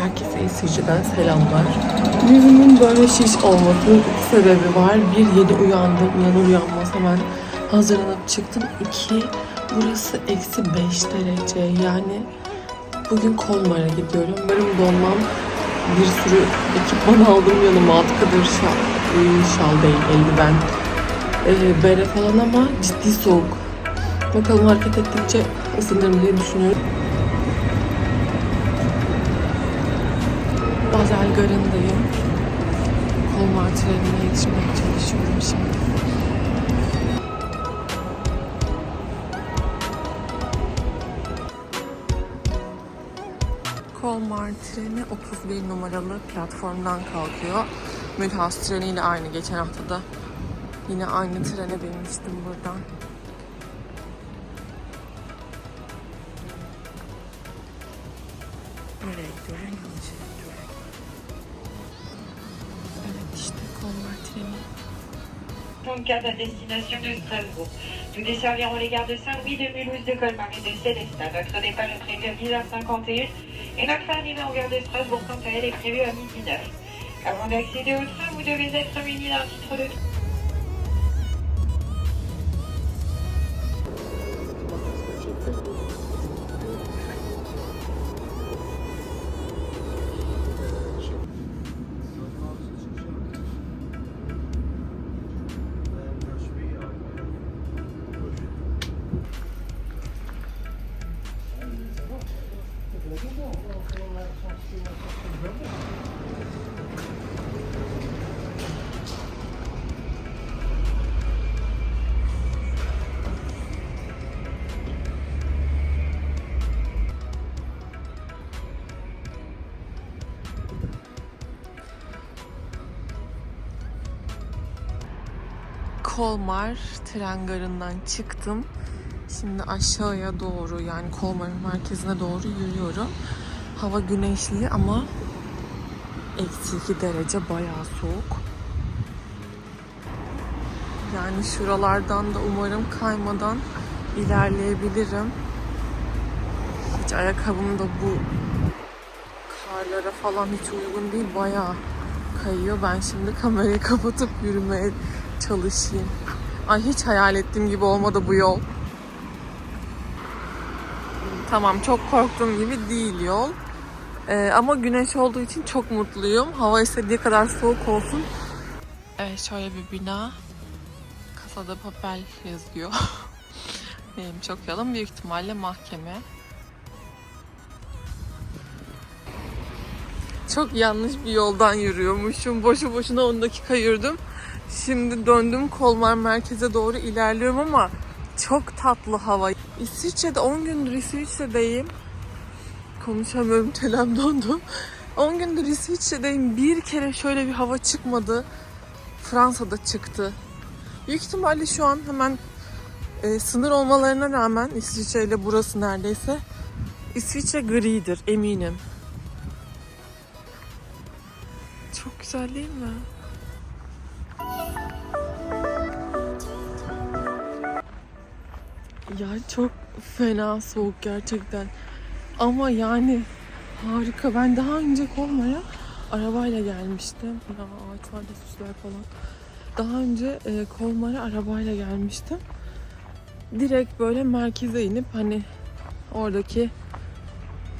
Herkese İsviçre'den selamlar. Yüzümün böyle şiş olmasının iki sebebi var. Bir, yedi uyandım. Uyanır uyanmaz hemen hazırlanıp çıktım. İki, burası eksi beş derece. Yani bugün Kolmar'a gidiyorum. Umarım donmam. Bir sürü ekipman aldım yanıma. Atkıdır, şal, e, şal değil, eldiven, e, bere falan ama ciddi soğuk. Bakalım hareket ettikçe ısınırım diye düşünüyorum. Garı'ndayım. Kolmar trenine yetişmeye çalışıyorum şimdi. Kolmar treni 31 numaralı platformdan kalkıyor. Mülhas treniyle aynı. Geçen hafta da yine aynı trene binmiştim buradan. Nereye gidiyorum? Yanlış 34 à destination de Strasbourg. Nous desservirons les gares de Saint-Louis, de Mulhouse, de Colmar et de Célestat. Notre départ est prévu à 10h51 et notre arrivée en gare de Strasbourg, quant à elle, est prévue à midi 9. Avant d'accéder au train, vous devez être muni d'un titre de Kolmar tren garından çıktım. Şimdi aşağıya doğru yani Kolmar'ın merkezine doğru yürüyorum. Hava güneşli ama eksi 2 derece bayağı soğuk. Yani şuralardan da umarım kaymadan ilerleyebilirim. Hiç ayakkabım da bu karlara falan hiç uygun değil. Bayağı kayıyor. Ben şimdi kamerayı kapatıp yürümeye çalışayım. Ay hiç hayal ettiğim gibi olmadı bu yol. Tamam çok korktuğum gibi değil yol. Ee, ama güneş olduğu için çok mutluyum. Hava istediği kadar soğuk olsun. Evet şöyle bir bina. Kasada papel yazıyor. Benim çok yalan. Büyük ihtimalle mahkeme. Çok yanlış bir yoldan yürüyormuşum. Boşu boşuna 10 dakika yürüdüm. Şimdi döndüm Kolmar merkeze doğru ilerliyorum ama çok tatlı hava. İsviçre'de 10 gündür İsviçre'deyim. Konuşamıyorum çenem dondu. 10 gündür İsviçre'deyim. Bir kere şöyle bir hava çıkmadı. Fransa'da çıktı. Büyük ihtimalle şu an hemen e, sınır olmalarına rağmen İsviçre ile burası neredeyse İsviçre gridir eminim. Çok güzel değil mi? Ya çok fena soğuk gerçekten. Ama yani harika. Ben daha önce Kolma'ya arabayla gelmiştim. Ya ağaçlarda süsler falan. Daha önce e, Kolmar'a arabayla gelmiştim. Direkt böyle merkeze inip hani oradaki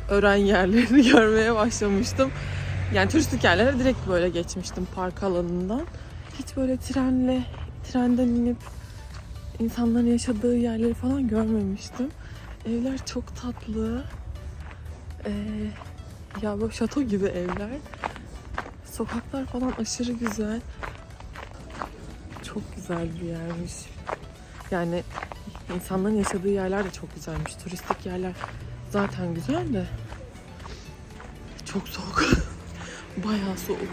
öğren yerlerini görmeye başlamıştım. Yani turistik yerlere direkt böyle geçmiştim park alanından. Hiç böyle trenle, trenden inip insanların yaşadığı yerleri falan görmemiştim. Evler çok tatlı. Ee, ya böyle şato gibi evler. Sokaklar falan aşırı güzel. Çok güzel bir yermiş. Yani insanların yaşadığı yerler de çok güzelmiş. Turistik yerler zaten güzel de çok soğuk. Bayağı soğuk.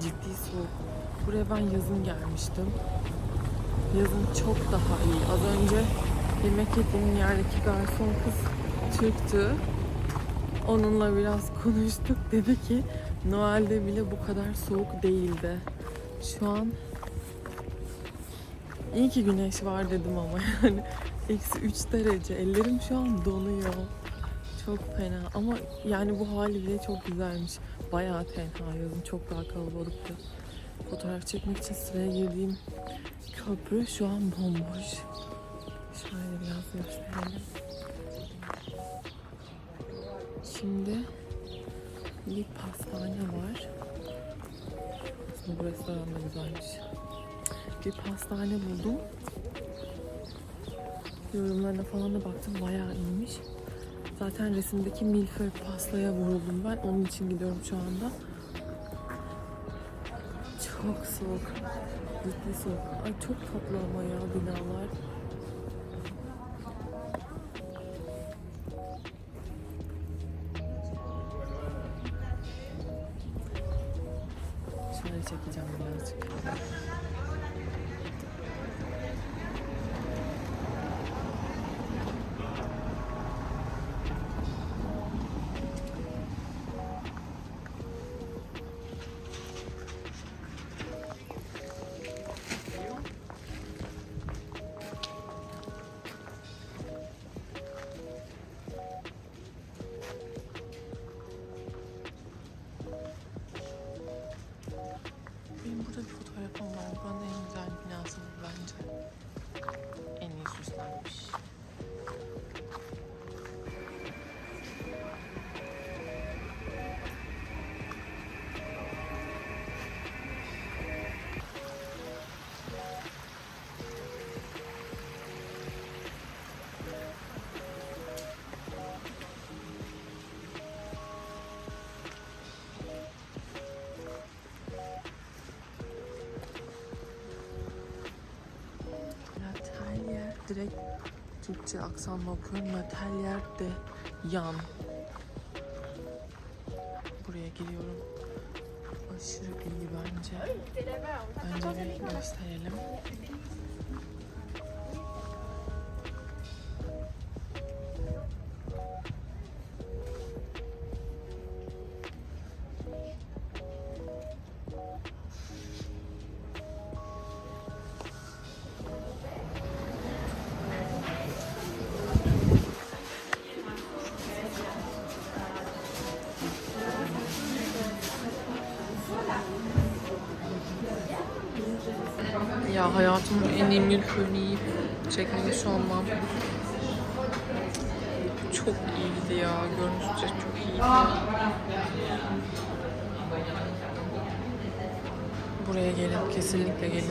Ciddi soğuk. Buraya ben yazın gelmiştim. Yazın çok daha iyi. Az önce yemek yediğim yerdeki garson kız Türktü. Onunla biraz konuştuk. Dedi ki Noel'de bile bu kadar soğuk değildi. Şu an iyi ki güneş var dedim ama yani eksi 3 derece. Ellerim şu an donuyor. Çok fena ama yani bu hali bile çok güzelmiş. Bayağı tenha yazın çok daha kalabalıktı. Fotoğraf çekmek için sıraya girdiğim köprü şu an bomboş. Şöyle biraz gösterelim. Şimdi bir pastane var. Aslında bu restoran da güzelmiş. Bir pastane buldum. Yorumlarına falan da baktım bayağı iyiymiş. Zaten resimdeki milföy pastaya vuruldum ben. Onun için gidiyorum şu anda. Çok soğuk. Ciddi soğuk. Ay çok tatlı ama ya binalar. Şöyle çekeceğim birazcık. Direkt Türkçe aksanla okuyorum. Lateryer de yan. Buraya giriyorum. Aşırı iyi bence. Bir gösterelim. Hayatımın en iyi milföyünü yiyip çekmemiş olmam çok iyiydi ya. Görünüşçe çok iyiydi. Buraya gelin, kesinlikle gelin.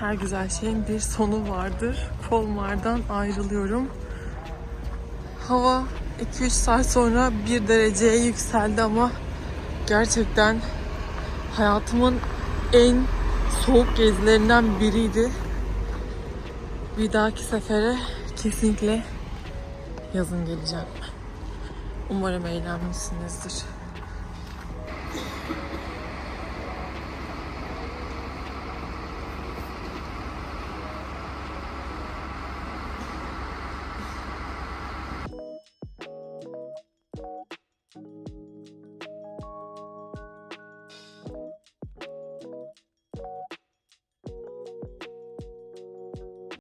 Her güzel şeyin bir sonu vardır. Kolmar'dan ayrılıyorum. Hava 2-3 saat sonra 1 dereceye yükseldi ama gerçekten hayatımın en soğuk gezilerinden biriydi. Bir dahaki sefere kesinlikle yazın geleceğim. Umarım eğlenmişsinizdir.